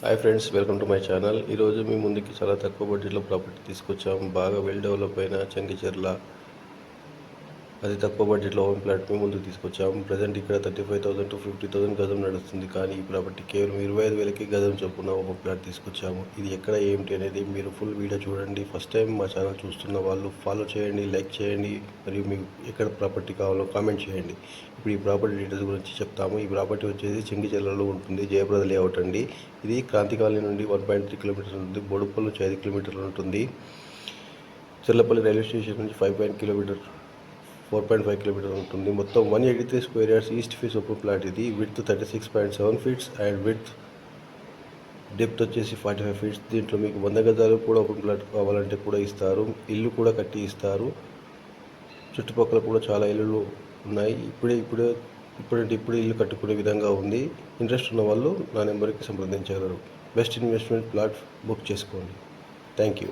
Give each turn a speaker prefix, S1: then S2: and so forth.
S1: Hi friends welcome to my channel ఈరోజు మీ ముందుకి చాలా తక్కువ బడ్జెట్లో ప్రాపర్టీ తీసుకొచ్చాము బాగా వెల్ డెవలప్ అయిన చెంగిచెర్ల అది తక్కువ బడ్జెట్లో హోమ్ ప్లాట్ ముందుకు తీసుకొచ్చాము ప్రజెంట్ ఇక్కడ thirty five thousand to fifty thousand గజం నడుస్తుంది. కానీ ఈ ప్రాపర్టీ కేవలం ఇరవై ఐదు వేలకి గజం చొప్పున హోమ్ ప్లాట్ తీసుకొచ్చాము. ఇది ఎక్కడ ఏమిటి అనేది మీరు ఫుల్ వీడియో చూడండి. ఫస్ట్ టైం మా ఛానల్ చూస్తున్న వాళ్ళు ఫాలో చేయండి లైక్ చేయండి మరియు మీకు ఎక్కడ ప్రాపర్టీ కావాలో కామెంట్ చేయండి. ఇప్పుడు ఈ ప్రాపర్టీ డీటెయిల్స్ గురించి చెప్తాము. ఈ ప్రాపర్టీ వచ్చేసి చెంగిచెర్లలో ఉంటుంది జయప్రద లేఅవుట్ అండి. ఇది క్రాంతి కాలనీ నుండి వన్ పాయింట్ త్రీ కిలోమీటర్స్ ఉంటుంది బోడుపల్లి నుంచి ఐదు కిలోమీటర్లు ఉంటుంది. చిల్లపల్లి రైల్వే స్టేషన్ నుంచి five point kilometre four point five kilometre ఉంటుంది. మొత్తం one eighty three square yards east face open plot ఇది. With thirty six point seven feets and with depth వచ్చేసి ఫార్టీ ఫైవ్ ఫీట్స్ దీంట్లో మీకు వంద గజాలు కూడా ఓపెన్ ప్లాట్ కావాలంటే కూడా ఇస్తారు. ఇల్లు కూడా కట్టి ఇస్తారు. చుట్టుపక్కల కూడా చాలా ఇల్లులు ఉన్నాయి. ఇప్పుడే ఇప్పుడే ఇప్పుడంటే ఇప్పుడే ఇల్లు కట్టుకునే విధంగా ఉంది. ఇంట్రెస్ట్ ఉన్న వాళ్ళు నా నెంబర్కి సంప్రదించగలరు. బెస్ట్ ఇన్వెస్ట్మెంట్ ప్లాట్ బుక్ చేసుకోండి. Thank you